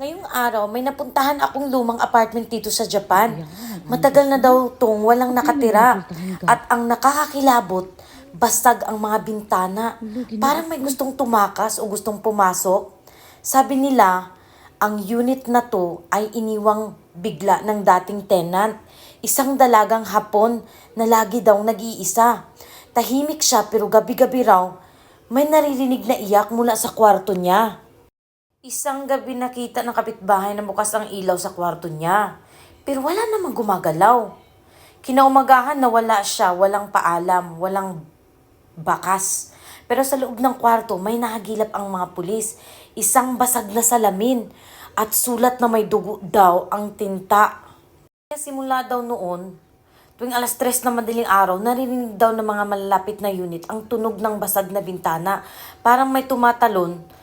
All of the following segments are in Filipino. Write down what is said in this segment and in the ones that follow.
Ngayong araw, may napuntahan akong lumang apartment dito sa Japan. Matagal na daw tong walang nakatira. At ang nakakakilabot, bastag ang mga bintana. Parang may gustong tumakas o gustong pumasok. Sabi nila, ang unit na to ay iniwang bigla ng dating tenant. Isang dalagang hapon na lagi daw nag-iisa. Tahimik siya pero gabi-gabi raw, may naririnig na iyak mula sa kwarto niya. Isang gabi nakita ng kapitbahay na bukas ang ilaw sa kwarto niya. Pero wala namang gumagalaw. Kinaumagahan na wala siya, walang paalam, walang bakas. Pero sa loob ng kwarto, may nahagilap ang mga pulis. Isang basag na salamin at sulat na may dugo daw ang tinta. Kaya simula daw noon, tuwing alas tres na madaling araw, narinig daw ng mga malalapit na unit ang tunog ng basag na bintana. Parang may tumatalon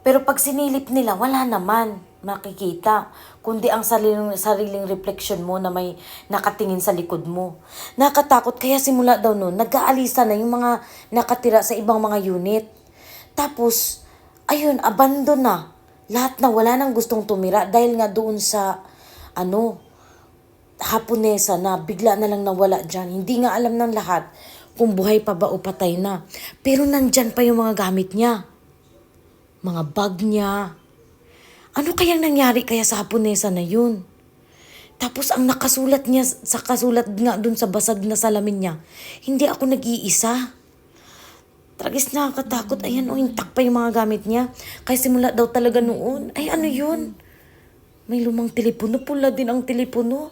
pero pag sinilip nila, wala naman makikita. Kundi ang sariling, sariling reflection mo na may nakatingin sa likod mo. Nakatakot kaya simula daw noon, nag-aalisa na yung mga nakatira sa ibang mga unit. Tapos, ayun, abandon na. Lahat na wala nang gustong tumira dahil nga doon sa, ano, Haponesa na bigla na lang nawala dyan. Hindi nga alam ng lahat kung buhay pa ba o patay na. Pero nandyan pa yung mga gamit niya mga bag niya. Ano kayang nangyari kaya sa Haponesa na yun? Tapos ang nakasulat niya, sa kasulat nga dun sa basag na salamin niya, hindi ako nag-iisa. Tragis nakakatakot. Ayan, o, intact pa yung mga gamit niya. Kaya simula daw talaga noon. Ay, ano yun? May lumang telepono. Pula din ang telepono.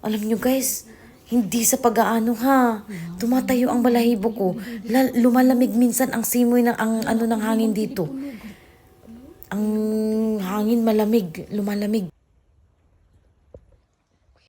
Alam nyo guys, hindi sa pag-aano ha. Tumatayo ang balahibo ko. La- lumalamig minsan ang simoy ng ang ano ng hangin dito. Ang hangin malamig, lumalamig.